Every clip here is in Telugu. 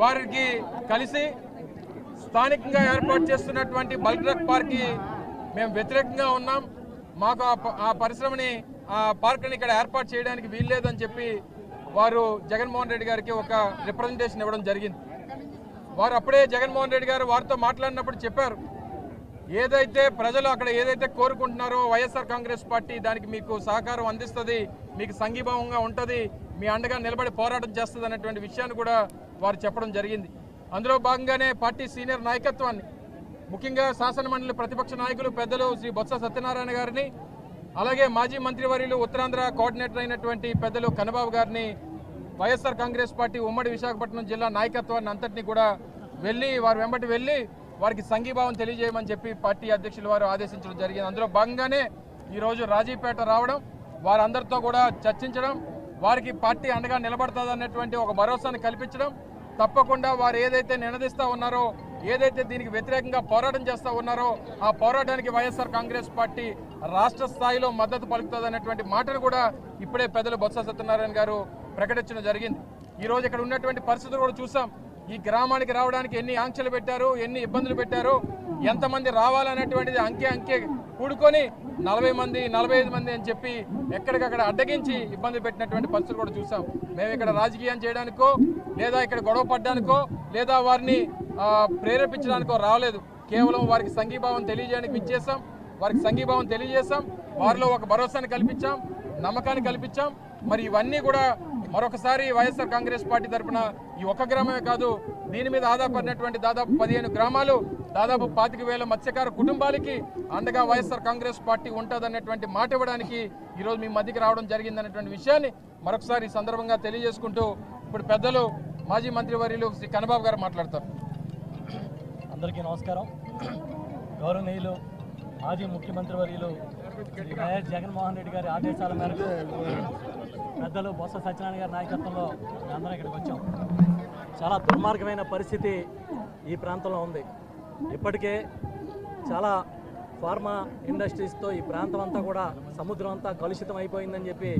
వారికి కలిసి స్థానికంగా ఏర్పాటు చేస్తున్నటువంటి బల్క్ డ్రగ్ పార్క్కి మేము వ్యతిరేకంగా ఉన్నాం. మాకు ఆ ప- ఆ పరిశ్రమని ఆ పార్క్ని ఇక్కడ ఏర్పాటు చేయడానికి వీల్లేదని చెప్పి వారు జగన్మోహన్ రెడ్డి గారికి ఒక రిప్రజెంటేషన్ ఇవ్వడం జరిగింది. వారు అప్పుడే జగన్మోహన్ రెడ్డి గారు వారితో మాట్లాడినప్పుడు చెప్పారు. ఏదైతే ప్రజలు అక్కడ ఏదైతే కోరుకుంటున్నారో వైఎస్ఆర్ కాంగ్రెస్ పార్టీ దానికి మీకు సహకారం అందిస్తుంది మీకు సంఘీభావంగా ఉంటుంది మీ అండగా నిలబడి పోరాటం చేస్తుంది అనేటువంటి విషయాన్ని కూడా వారు చెప్పడం జరిగింది. అందులో భాగంగానే పార్టీ సీనియర్ నాయకత్వాన్ని ముఖ్యంగా శాసనమండలి ప్రతిపక్ష నాయకులు పెద్దలు శ్రీ బొత్స సత్యనారాయణ గారిని అలాగే మాజీ మంత్రివర్యులు ఉత్తరాంధ్ర కోఆర్డినేటర్ అయినటువంటి పెద్దలు కన్నబాబు గారిని వైఎస్ఆర్ కాంగ్రెస్ పార్టీ ఉమ్మడి విశాఖపట్నం జిల్లా నాయకత్వాన్ని అంతటినీ కూడా వెళ్ళి వారు వెంబటి వెళ్ళి వారికి సంఘీభావం తెలియజేయమని చెప్పి పార్టీ అధ్యక్షులు వారు ఆదేశించడం జరిగింది. అందులో భాగంగానే ఈరోజు రాజీపేట రావడం వారందరితో కూడా చర్చించడం వారికి పార్టీ అండగా నిలబడుతుంది ఒక భరోసాను కల్పించడం తప్పకుండా వారు ఏదైతే నినదిస్తూ ఉన్నారో ఏదైతే దీనికి వ్యతిరేకంగా పోరాటం చేస్తూ ఉన్నారో ఆ పోరాటానికి వైఎస్ఆర్ కాంగ్రెస్ పార్టీ రాష్ట్ర స్థాయిలో మద్దతు పలుకుతుంది మాటను కూడా ఇప్పుడే పెద్దలు బొత్స సత్యనారాయణ గారు ప్రకటించడం జరిగింది. ఈరోజు ఇక్కడ ఉన్నటువంటి పరిస్థితులు కూడా చూసాం. ఈ గ్రామానికి రావడానికి ఎన్ని ఆంక్షలు పెట్టారు ఎన్ని ఇబ్బందులు పెట్టారు ఎంతమంది రావాలనేటువంటిది అంకే అంకే కూడుకొని నలభై మంది నలభై ఐదు మంది అని చెప్పి ఎక్కడికక్కడ అడ్డగించి ఇబ్బంది పెట్టినటువంటి పరిస్థితులు కూడా చూసాం. మేము ఇక్కడ రాజకీయం చేయడానికో లేదా ఇక్కడ గొడవ పడ్డానికో లేదా వారిని ప్రేరేపించడానికో రాలేదు. కేవలం వారికి సంఘీభావం తెలియజేయడానికి ఇచ్చేసాం వారికి సంఘీభావం తెలియజేశాం. వారిలో ఒక భరోసాని కల్పించాం నమ్మకాన్ని కల్పించాం. మరి ఇవన్నీ కూడా మరొకసారి వైఎస్ఆర్ కాంగ్రెస్ పార్టీ తరఫున ఈ ఒక్క గ్రామమే కాదు దీని మీద ఆధారపడినటువంటి దాదాపు పదిహేను గ్రామాలు దాదాపు పాతిక వేల మత్స్యకార కుటుంబాలకి అండగా వైఎస్ఆర్ కాంగ్రెస్ పార్టీ ఉంటుందన్నటువంటి మాట ఇవ్వడానికి ఈరోజు మీ మధ్యకి రావడం జరిగిందన్నటువంటి విషయాన్ని మరొకసారి ఈ సందర్భంగా తెలియజేసుకుంటూ ఇప్పుడు పెద్దలు మాజీ మంత్రివర్యులు శ్రీ కన్నబాబు గారు మాట్లాడతారు. అందరికీ నమస్కారం. గౌరవనీయులు మాజీ ముఖ్యమంత్రి వర్యులు వైఎస్ జగన్మోహన్ రెడ్డి గారి ఆదేశాల మేరకు పెద్దలు బొత్స సత్యనారాయణ గారి నాయకత్వంలో అందరం ఇక్కడికి వచ్చాం. చాలా దుర్మార్గమైన పరిస్థితి ఈ ప్రాంతంలో ఉంది. ఇప్పటికే చాలా ఫార్మా ఇండస్ట్రీస్తో ఈ ప్రాంతం అంతా కూడా సముద్రం అంతా కలుషితం అయిపోయిందని చెప్పి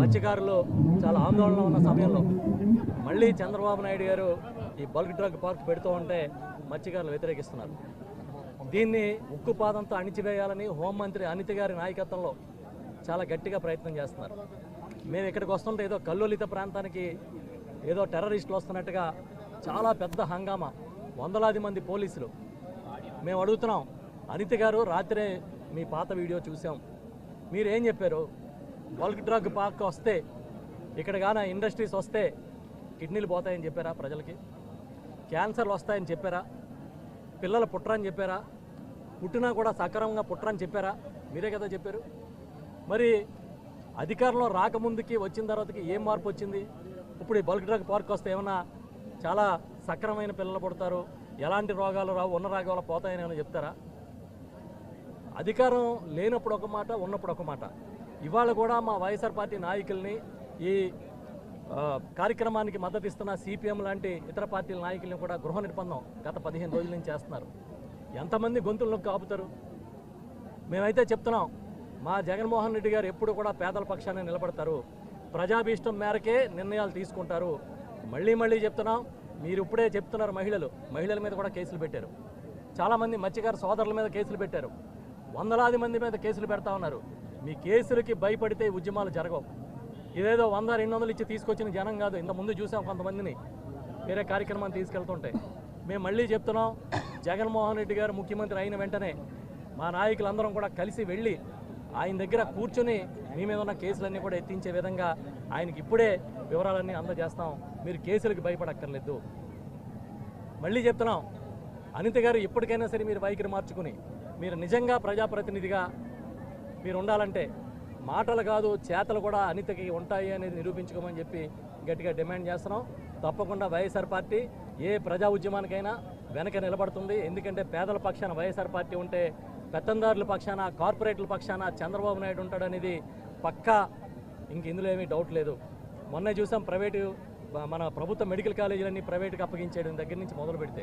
మత్స్యకారులు చాలా ఆందోళన ఉన్న సమయంలో మళ్ళీ చంద్రబాబు నాయుడు గారు ఈ బల్క్ డ్రగ్ పార్క్ పెడుతూ ఉంటే మత్స్యకారులు వ్యతిరేకిస్తున్నారు. దీన్ని ఉక్కుపాదంతో అణిచివేయాలని హోంమంత్రి అనిత గారి నాయకత్వంలో చాలా గట్టిగా ప్రయత్నం చేస్తున్నారు. మేము ఇక్కడికి వస్తుంటే ఏదో కల్లోలిత ప్రాంతానికి ఏదో టెర్రరిస్టులు వస్తున్నట్టుగా చాలా పెద్ద హంగామా. వందలాది మంది పోలీసులు. మేము అడుగుతున్నాం అనిత గారు రాత్రే మీ పాత వీడియో చూసాం. మీరు ఏం చెప్పారు? బల్క్ డ్రగ్ పార్క్ వస్తే ఇక్కడ కానీ ఇండస్ట్రీస్ వస్తే కిడ్నీలు పోతాయని చెప్పారా ప్రజలకి? క్యాన్సర్లు వస్తాయని చెప్పారా? పిల్లలు పుట్టరని చెప్పారా? పుట్టినా కూడా సక్రమంగా పుట్టరని చెప్పారా? మీరే కదా చెప్పారు. మరి అధికారంలో రాకముందుకి వచ్చిన తర్వాతకి ఏం మార్పు వచ్చింది? ఇప్పుడు ఈ బల్క్ డ్రగ్ పార్క్ వస్తే ఏమన్నా చాలా సక్రమైన పిల్లలు పుడతారు? ఎలాంటి రోగాలు రావు? ఉన్న రోగాలు పోతాయని ఏమైనా చెప్తారా? అధికారం లేనప్పుడు ఒక మాట ఉన్నప్పుడు ఒక మాట. ఇవాళ కూడా మా వైఎస్ఆర్ పార్టీ నాయకుల్ని ఈ కార్యక్రమానికి మద్దతు ఇస్తున్న సిపిఎం లాంటి ఇతర పార్టీల నాయకుల్ని కూడా గృహ నిర్బంధం గత పదిహేను రోజుల నుంచి చేస్తున్నారు. ఎంతమంది గొంతులు నొక్కి ఆపుతారు? మేమైతే చెప్తున్నాం మా జగన్మోహన్ రెడ్డి గారు ఎప్పుడు కూడా పేదల పక్షాన్ని నిలబడతారు. ప్రజాభీష్టం మేరకే నిర్ణయాలు తీసుకుంటారు. మళ్ళీ మళ్ళీ చెప్తున్నాం మీరు ఇప్పుడే చెప్తున్నారు మహిళలు మహిళల మీద కూడా కేసులు పెట్టారు. చాలామంది మత్స్యకార సోదరుల మీద కేసులు పెట్టారు. వందలాది మంది మీద కేసులు పెడతా ఉన్నారు. మీ కేసులకి భయపడితే ఉద్యమాలు జరగవు. ఇదేదో వంద రెండు వందలు ఇచ్చి తీసుకొచ్చిన జనం కాదు. ఇంత ముందు చూసాం కొంతమందిని. వేరే కార్యక్రమాన్ని తీసుకెళ్తుంటే. మేము మళ్ళీ చెప్తున్నాం జగన్మోహన్ రెడ్డి గారు ముఖ్యమంత్రి అయిన వెంటనే మా నాయకులందరం కూడా కలిసి వెళ్ళి ఆయన దగ్గర కూర్చొని మీ మీద ఉన్న కేసులన్నీ కూడా ఎత్తించే విధంగా ఆయనకి ఇప్పుడే వివరాలన్నీ అందజేస్తాం. మీరు కేసులకు భయపడక్కర్లేదు. మళ్ళీ చెప్తున్నాం. అనిత గారు ఇప్పటికైనా సరే మీరు వైఖరి మార్చుకుని మీరు నిజంగా ప్రజాప్రతినిధిగా మీరు ఉండాలంటే మాటలు కాదు చేతలు కూడా అనితకి ఉంటాయి అనేది నిరూపించుకోమని చెప్పి గట్టిగా డిమాండ్ చేస్తున్నాం. తప్పకుండా వైఎస్ఆర్ పార్టీ ఏ ప్రజా ఉద్యమానికైనా వెనక నిలబడుతుంది. ఎందుకంటే పేదల పక్షాన వైఎస్ఆర్ పార్టీ ఉంటే పెత్తందారుల పక్షాన కార్పొరేట్ల పక్షాన చంద్రబాబు నాయుడు ఉంటాడనేది పక్కా. ఇంక ఇందులో ఏమీ డౌట్ లేదు. మొన్న చూసాం ప్రైవేటు మన ప్రభుత్వ మెడికల్ కాలేజీలన్నీ ప్రైవేటుకి అప్పగించేయడం దగ్గర నుంచి మొదలు పెడితే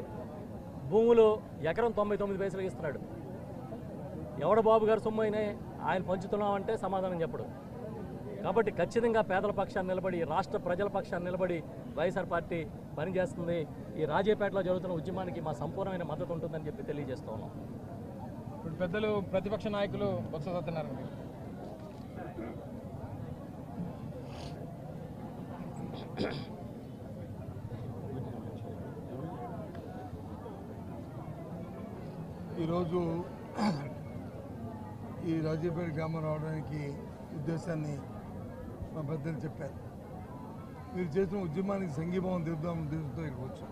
భూములు ఎకరం తొంభై తొమ్మిది పైసలు ఇస్తున్నాడు. ఎవడ బాబు గారు సొమ్ము ఆయన పంచుతున్నామంటే సమాధానం చెప్పడు. కాబట్టి ఖచ్చితంగా పేదల పక్షాన్ని నిలబడి రాష్ట్ర ప్రజల పక్షాన్ని నిలబడి వైఎస్ఆర్ పార్టీ పనిచేస్తుంది ఈ రాజేపేటలో జరుగుతున్న ఉద్యమానికి మా సంపూర్ణమైన మద్దతు ఉంటుందని చెప్పి తెలియజేస్తూ ఉన్నాం ఇప్పుడు పెద్దలు ప్రతిపక్ష నాయకులు బొత్స సత్యనారాయణ. ఈరోజు ఈ రాజీపేట గ్రామం రావడానికి ఉద్దేశాన్ని మా పెద్దలు చెప్పారు. మీరు చేసిన ఉద్యమానికి సంఘీభావం తెలుపుదాం ఉద్దేశంతో ఇక్కడికి వచ్చాం.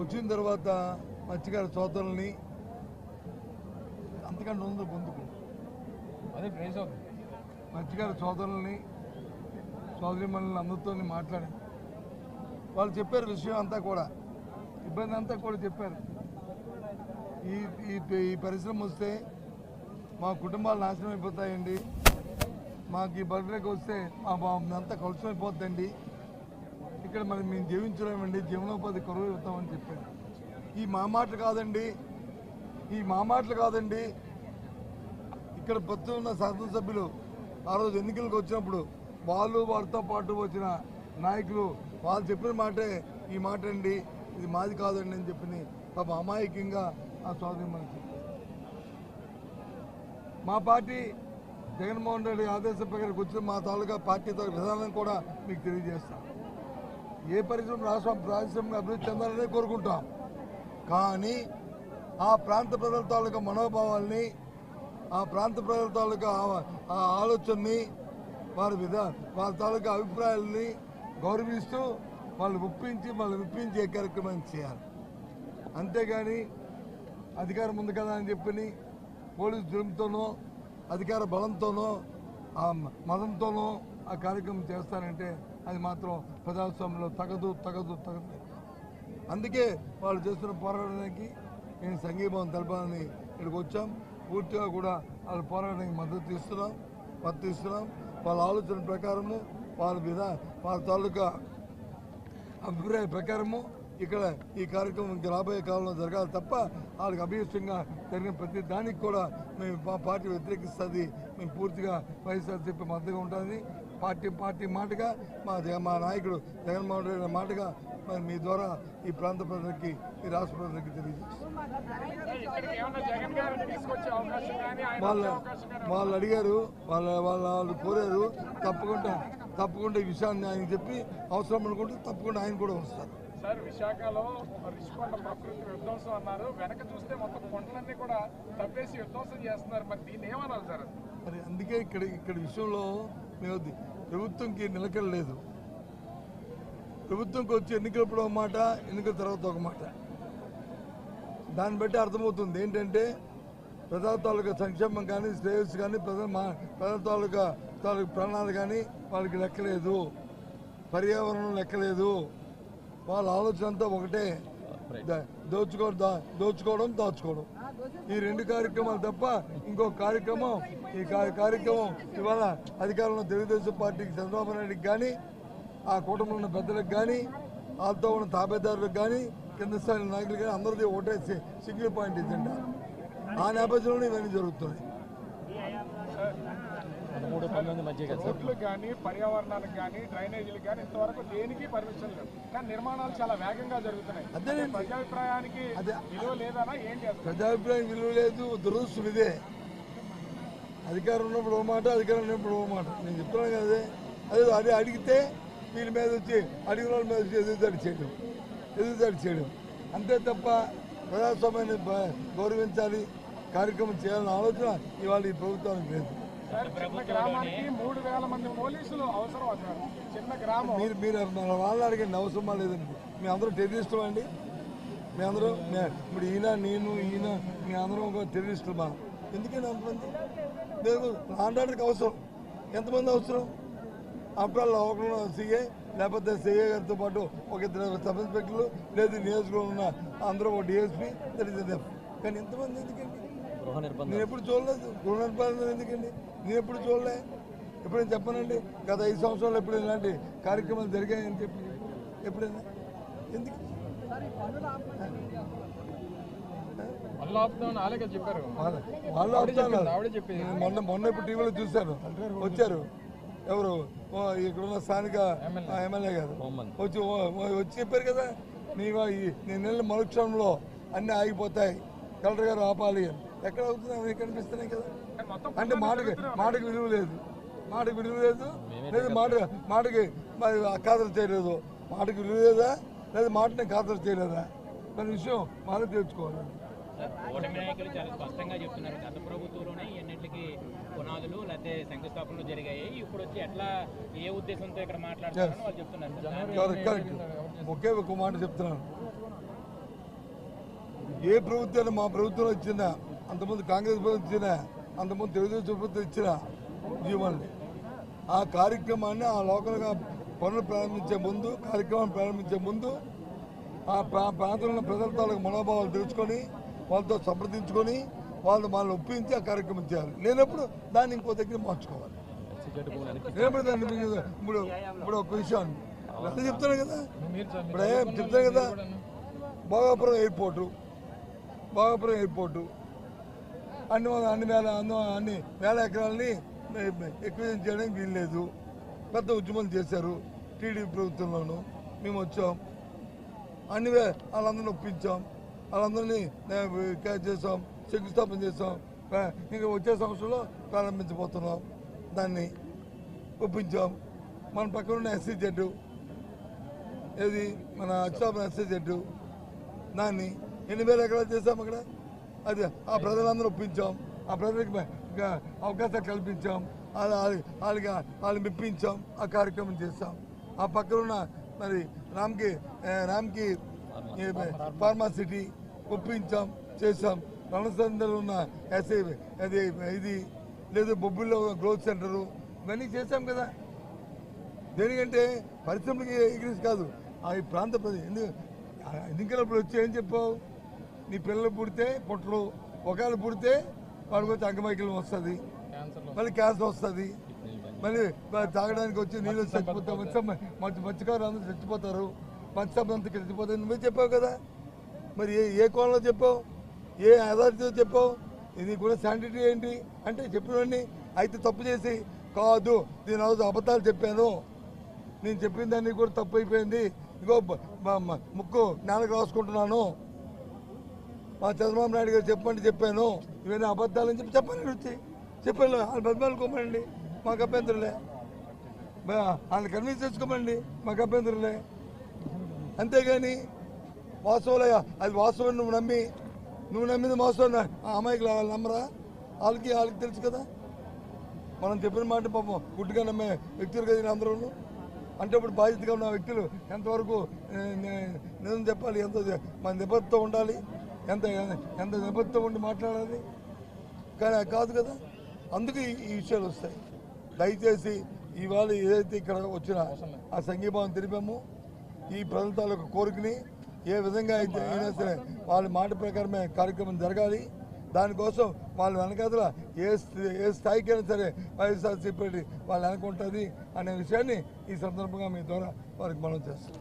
వచ్చిన తర్వాత మత్స్యకార సోదరుల్ని అంతకంటే ఉంది పొందుకు అదే మత్స్యకార సోదరుల్ని సోదరిమణులని అందరితో మాట్లాడాను వాళ్ళు చెప్పారు విషయం అంతా కూడా ఇబ్బంది అంతా కూడా చెప్పారు. ఈ ఈ పరిశ్రమ వస్తే మా కుటుంబాలు నాశనం అయిపోతాయండి. మాకు ఈ బర్త్డేకి వస్తే మా మా- అంతా ఇక్కడ మరి మేము జీవించలేమండి జీవనోపాధి కరువు అవుతామని చెప్పాడు ఈ మా మాటలు కాదండి ఈ మా మాటలు కాదండి. ఇక్కడ ప్రస్తుతం ఉన్న శాసనసభ్యులు ఆ రోజు ఎన్నికలకు వచ్చినప్పుడు వాళ్ళు వారితో పాటు వచ్చిన నాయకులు వాళ్ళు చెప్పిన మాటే ఈ మాట అండి ఇది మాది కాదండి అని చెప్పి పాప అమాయకంగా ఆ స్వాధీనం మనకి మా పార్టీ జగన్మోహన్ రెడ్డి ఆదేశం ప్రకారం వచ్చిన మా తాలూకా పార్టీ తాలూకా విధానం కూడా మీకు తెలియజేస్తాం. ఏ పరిశ్రమ రాష్ట్రం పారిశ్రామిక అభివృద్ధి చెందాలని కోరుకుంటాం. కానీ ఆ ప్రాంత ప్రజల తాలూకా మనోభావాల్ని ఆ ప్రాంత ప్రజల తాలూకా ఆ- ఆలోచనని వారి విధా వారి తాలూకా అభిప్రాయాలని గౌరవిస్తూ వాళ్ళు ఒప్పించి వాళ్ళు విప్పించే కార్యక్రమం చేయాలి. అంతేగాని అధికారం ఉంది కదా అని చెప్పి పోలీసు జులుముతోనో అధికార బలంతోనో ఆ మతంతోనో ఆ కార్యక్రమం చేస్తారంటే అది మాత్రం ప్రజాస్వామ్యంలో తగదు తగదు తగదు. అందుకే వాళ్ళు చేస్తున్న పోరాటానికి నేను సంఘీభావం తెలపాలని ఇక్కడికి వచ్చాం. పూర్తిగా కూడా వాళ్ళ పోరాటానికి మద్దతు ఇస్తున్నాం మద్దతు ఇస్తున్నాం. వాళ్ళ ఆలోచన ప్రకారము వాళ్ళ విధా వాళ్ళ తాలూకా అభిప్రాయ ప్రకారము ఇక్కడ ఈ కార్యక్రమం రాబోయే కాలంలో జరగాలి తప్ప వాళ్ళకి అభీష్టంగా జరిగిన ప్రతి దానికి కూడా మేము మా పార్టీ వ్యతిరేకిస్తుంది. మేము పూర్తిగా వైఎస్ఆర్సీపీ మద్దతుగా ఉంటుంది పార్టీ పార్టీ మాటగా మా మా నాయకుడు జగన్మోహన్ రెడ్డి మాటగా మరి మీ ద్వారా ఈ ప్రాంత ప్రజలకి ఈ రాష్ట్ర ప్రజలకి తెలియజేస్తాం వాళ్ళు వాళ్ళ వాళ్ళు అడిగారు వాళ్ళ వాళ్ళ వాళ్ళు కోరారు తప్పకుండా తప్పకుండా ఈ విషయాన్ని ఆయన చెప్పి అవసరం అనుకుంటే తప్పకుండా ఆయన కూడా వస్తారు. సార్ విశాఖలో రిషికొండ ప్రకృతి విధ్వంసం అన్నారు. వెనక చూస్తే మొత్తం కొండలన్నీ కూడా తప్పేసి విధ్వంసం చేస్తున్నారు. మరి దీన్ని ఏమన్నారు సార్? మరి అందుకే ఇక్కడ ఇక్కడ విషయంలో మేము ప్రభుత్వంకి నిలకడ లేదు. ప్రభుత్వంకి వచ్చి ఎన్నికలప్పుడు ఒక మాట ఎన్నికల తర్వాత ఒక మాట. దాన్ని బట్టి అర్థమవుతుంది. ఏంటంటే ప్రజా తాలూకా సంక్షేమం కానీ శ్రేయస్సు కానీ ప్రజల మా ప్రజల తాలూకా తాలూకా ప్రాణాలు కానీ వాళ్ళకి లెక్కలేదు. పర్యావరణం లెక్కలేదు. వాళ్ళ ఆలోచన అంతా ఒకటే. దోచుకో దా- దోచుకోవడం దాచుకోవడం ఈ రెండు కార్యక్రమాలు తప్ప ఇంకో కార్యక్రమం ఈ కార్యక్రమం ఇవాళ అధికారంలో తెలుగుదేశం పార్టీకి చంద్రబాబు నాయుడుకి కానీ ఆ కూటమిలో ఉన్న పెద్దలకు కానీ వాళ్ళతో ఉన్న తాబేదారులకు కానీ కింద స్థాయి నాయకులు కానీ అందరిది ఒకటే సింగిల్ పాయింట్ ఎజెండా. ఆ నేపథ్యంలోనే ఇవన్నీ జరుగుతున్నాయి. పదమూడు పంతొమ్మిది మధ్య కదా రోడ్లు కానీ పర్యావరణానికి కానీ డ్రైనేజీలకు కానీ ఇంతవరకు దేనికి పర్మిషన్ లేవు కానీ నిర్మాణాలు చాలా వేగంగా జరుగుతున్నాయి. అదేనండి. ప్రజాభిప్రాయానికి అదే. విలువ లేదనా ఏం చేస్తారు? ప్రజాభిప్రాయం విలువ లేదు దురదృష్టం ఇదే. అధికారం ఉన్నప్పుడు ఓ మాట అధికారం ఉన్నప్పుడు ఓ మాట. నేను చెప్తున్నాను కదా అదే. అదే అడిగితే వీళ్ళ మీద వచ్చి అడిగిన వాళ్ళ మీద వచ్చి ఎదురుదాడి చేయడం. ఎదురుదాడి చేయడం. అంతే తప్ప ప్రజాస్వామ్యాన్ని గౌరవించాలి కార్యక్రమం చేయాలన్న ఆలోచన ఇవాళ ఈ ప్రభుత్వానికి లేదు. చిన్న గ్రామానికి మూడు వేల మంది పోలీసులు అవసరం సార్ చిన్న గ్రామం. మీరు మీరు వాళ్ళని అడగండి లేదండి మీ అందరూ టెర్రరిస్టులు అండి. మీ అందరూ ఇప్పుడు ఈయన నేను ఈయన మీ అందరం ఒక టెర్రరిస్టులమా ఎందుకని అంతమంది? లేదు ఆండాడికి అవసరం. ఎంతమంది అవసరం? అప్పుడు ఒకరు సీఏ లేకపోతే సీఏ గారితో పాటు ఒక ఇద్దరు సబ్ ఇన్స్పెక్టర్లు లేదు నియోజకవర్గంలో ఉన్న అందరూ ఒక డిఎస్పీ దట్ ఇస్ కానీ ఎంతమంది ఎందుకండి? గృహ నిర్బంధం. నేను ఎప్పుడు చూడలేదు. గృహ నిర్బంధం ఎందుకండి? నేను ఎప్పుడు చూడలే. ఎప్పుడైనా చెప్పనండి? గత ఐదు సంవత్సరాలు ఎప్పుడు ఇలాంటి కార్యక్రమాలు జరిగాయని చెప్పి. ఎప్పుడైనా? ఎందుకు? వాళ్ళ-. నేను మొన్న మొన్న ఇప్పుడు టీవీలో చూశాను. వచ్చారు. ఎవరు? ఓ, ఇక్కడున్న స్థానిక ఎమ్మెల్యే. గారు. వచ్చి వచ్చి చెప్పారు కదా నీ నేను నెల మరుక్షణంలో అన్నీ ఆగిపోతాయి. కలెక్టర్ గారు ఆపాలి అని. ఎక్కడ అవుతుంది? అవి కనిపిస్తున్నాయి కదా. అంటే మాటకి మాటకి విలువ లేదు. మాటకి విలువ లేదు. లేదు మాట మాటకి మరి ఖాతరు చేయలేదు. మాటకి విలువ లేదా? లేదా మాటని ఖాతరు చేయలేదా? దాని విషయం మాట తెలుసుకోవాలి. కూటమి నాయకులు చాలా స్పష్టంగా చెప్తున్నారు. గత ప్రభుత్వంలోనే ఎన్నింటికి పునాదులు లేకపోతే శంకుస్థాపనలు జరిగాయి. ఇప్పుడు వచ్చి ఎట్లా ఏ ఉద్దేశంతో ఇక్కడ మాట్లాడుతున్నారని వాళ్ళు చెప్తున్నారు. సార్. కరెక్ట్ కరెక్ట్ ఒకే ఒక మాట చెప్తున్నాను. ఏ ప్రభుత్వాన్ని మా ప్రభుత్వం ఇచ్చిన అంతకుముందు కాంగ్రెస్ ప్రభుత్వం ఇచ్చిన అంతకుముందు తెలుగుదేశం ప్రభుత్వం ఇచ్చిన ఉద్యమాన్ని ఆ కార్యక్రమాన్ని ఆ లోకల్గా పనులు ప్రారంభించే ముందు కార్యక్రమాన్ని ప్రారంభించే ముందు ఆ ప్రాంతంలో ఉన్న ప్రజల తాలూకు మనోభావాలు తెలుసుకొని వాళ్ళతో సంప్రదించుకొని వాళ్ళు వాళ్ళని ఒప్పించి ఆ కార్యక్రమం చేయాలి. లేనప్పుడు దాన్ని ఇంకో దగ్గర మార్చుకోవాలి. లేనప్పుడు దాన్ని ఇప్పుడు ఇప్పుడు ఒక విషయం. అదే చెప్తాను కదా? ఇప్పుడు ఏం చెప్తాను కదా? భోగాపురం ఎయిర్పోర్టు. భోగాపురం ఎయిర్పోర్టు. అన్ని అన్ని వేల అన్ని అన్ని వేల ఎకరాలని ఎక్విజన్ చేయడానికి వీల్లేదు. పెద్ద ఉద్యమం చేశారు టీడీపీ ప్రభుత్వంలోనూ. మేము వచ్చాం. అన్ని వాళ్ళందరినీ ఒప్పించాం. వాళ్ళందరినీ క్యాచ్ చేసాం శంకుస్థాపన చేసాం ఇంకా వచ్చే సంవత్సరంలో ప్రారంభించబోతున్నాం. దాన్ని ఒప్పించాం. మన పక్కన ఉన్న ఎస్సీ జడ్డు ఏది? మన అక్షాపన ఎస్సీ జడ్డు దాన్ని ఎన్ని వేల ఎకరాలు చేసాం అక్కడ? అది ఆ ప్రజలందరూ ఒప్పించాం ఆ ప్రజలకు అవకాశాలు కల్పించాం వాళ్ళ వాళ్ళకి వాళ్ళు మెప్పించాం ఆ కార్యక్రమం చేస్తాం ఆ పక్కన ఉన్న మరి రామ్కి రామ్కి ఫార్మా ఫార్మాసిటీ ఒప్పించాం చేసాం రణసందలో ఉన్న ఎస్ఐ అది ఇది లేదు బొబ్బిల్లో గ్రోత్ సెంటరు ఇవన్నీ చేసాం కదా దేనికంటే పరిశ్రమలకి ఇంగ్లీష్ కాదు ఆ ప్రాంత ప్రజలు ఎందుకు ఎన్నికలప్పుడు వచ్చి ఏం చెప్పావు నీ పిల్లలు పుడితే పుట్టరు. ఒకవేళ పుడితే వాడికి వచ్చి అంగమైకల్యం వస్తుంది. మళ్ళీ క్యాన్సర్ వస్తుంది. మళ్ళీ తాగడానికి వచ్చి నీళ్ళు చచ్చిపోతాం. మత్స్య మత్స్యకారులు అందరూ చచ్చిపోతారు. మత్స్య అంతా చచ్చిపోతారు. నువ్వే చెప్పావు కదా? మరి ఏ ఏ కోణంలో చెప్పావు? ఏ అథారిటీతో చెప్పావు? ఇది కూడా శానిటీ ఏంటి? అంటే చెప్పినవన్నీ అయితే తప్పు చేసి కాదు నేను రోజు అబద్ధాలు చెప్పాను. నేను చెప్పిన దాన్ని కూడా తప్పు అయిపోయింది. మ- ముక్కు నేలకు రాసుకుంటున్నాను. మా చంద్రబాబు నాయుడు గారు చెప్పండి చెప్పాను. ఇవన్నీ అబద్ధాలని చెప్పి చెప్పండి వచ్చి చెప్పాను వాళ్ళు బతిమాలుకోమండి మాకు అభ్యంతరులే. వాళ్ళని కన్విన్స్ చేసుకోమండి. మాకు అభ్యంతరులే. అంతేగాని వాస్తవాలు అది వాస్తవం నువ్వు నమ్మి నువ్వు నమ్మింది వాస్తవం ఆ అమ్మాయికి వాళ్ళు నమ్మరా? వాళ్ళకి వాళ్ళకి తెలుసు కదా. మనం చెప్పిన మాట పాపం గుడ్డుగా నమ్మే వ్యక్తులు కదా అందరూ అంటే ఇప్పుడు బాధ్యతగా ఉన్న వ్యక్తులు ఎంతవరకు నిజం చెప్పాలి ఎంత మన నిబద్ధత ఉండాలి. ఎంత ఎంత నిబద్ధం ఉండి మాట్లాడాలి? కానీ కాదు కదా. అందుకే ఈ- విషయాలు వస్తాయి. దయచేసి ఇవాళ ఏదైతే ఇక్కడ వచ్చిన ఆ సంఘీభావం తెలిపాము ఈ ప్రజల తాలూకు కోరికని ఏ విధంగా అయితే అయినా సరే వాళ్ళ మాట ప్రకారమే కార్యక్రమం జరగాలి. దానికోసం వాళ్ళ వెనకాతల ఏ ఏ స్థాయికి అయినా సరే వైఎస్ఆర్సీపీ వాళ్ళు ఉంటుంది అనే విషయాన్ని ఈ సందర్భంగా మీ ద్వారా వారికి మనం చేస్తాం.